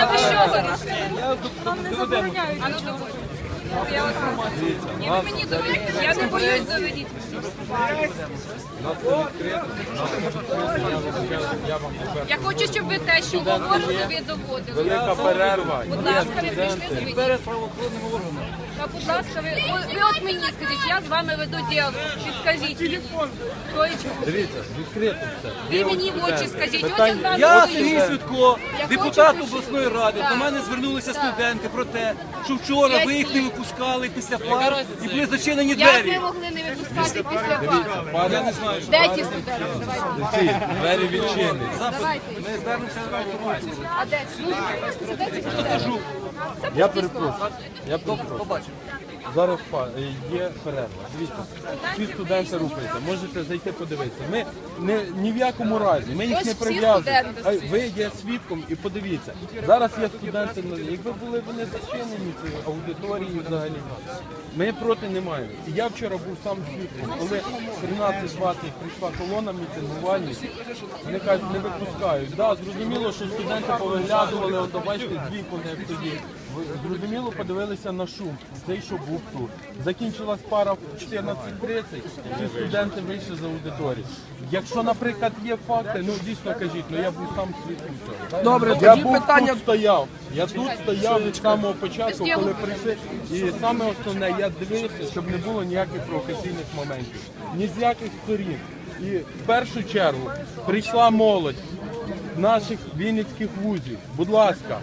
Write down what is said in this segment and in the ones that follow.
Та ви що зараз? Нам не забороняють. Я вас Ні, ви мені доведіть. Я не боюсь доведіть. Я хочу, щоб ви те, що говорили, ви доводили. Велика перерва. Будь ласка, ви прийшли. Перед правоохоронними органами. Та, будь ласка, ви, о, ви от мені скажіть, я з вами веду діалог. Підскажіть. Телефон. Дивіться, відкрито все. Ви мені в очі скажіть. Ось Питань- з вами Я говорю. Сергій Свідко, Я депутат хочу обласної ради. До мене звернулися студенти про те, що вчора ви їх не випускали після пар і були зачинені Як двері. ви могли не випускати після вас? Я не знаю. Де ті студенти? Давайте. двері відчинені. Давайте. Ми звернемося до автоматів. А де? Ну, ті? Це Я пусті слова. перепрошую. Я перепрошую. Побачимо. Зараз е, є перерва. Дивіться, всі студенти рухаються. Можете зайти подивитися. Ми не ні в якому разі, ми їх не прив'язуємо. Ви є свідком і подивіться. Зараз є студенти, ну, якби були вони зачинені аудиторії взагалі. Ми проти не маємо. І я вчора був сам свідком, коли 13-20 прийшла колона мітингувальні, вони кажуть, не випускають. Да, зрозуміло, що студенти повиглядували, от бачите, з вікон як тоді. Ви- Зрозуміло, подивилися на шум. Цей, що був тут. Закінчилась пара в 14.30, всі студенти вийшли з аудиторії. Якщо, наприклад, є факти, ну дійсно кажіть, ну я був сам свідком цього. Добре, Я тоді був питання тут стояв. Я тут стояв від самого початку, коли прийшли. І саме основне, я дивився, щоб не було ніяких провокаційних моментів. Ні з яких сторін. І в першу чергу прийшла молодь наших вінницьких вузів. Будь ласка,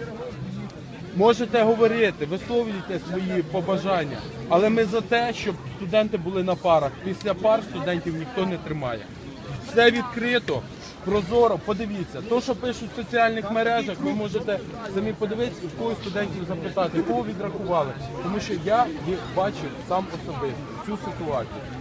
можете говорити, висловлюйте свої побажання, але ми за те, щоб студенти були на парах. Після пар студентів ніхто не тримає. Все відкрито, прозоро, подивіться. То, що пишуть в соціальних мережах, ви можете самі подивитися і в когось студентів запитати, кого відрахували. Тому що я їх бачив сам особисто цю ситуацію.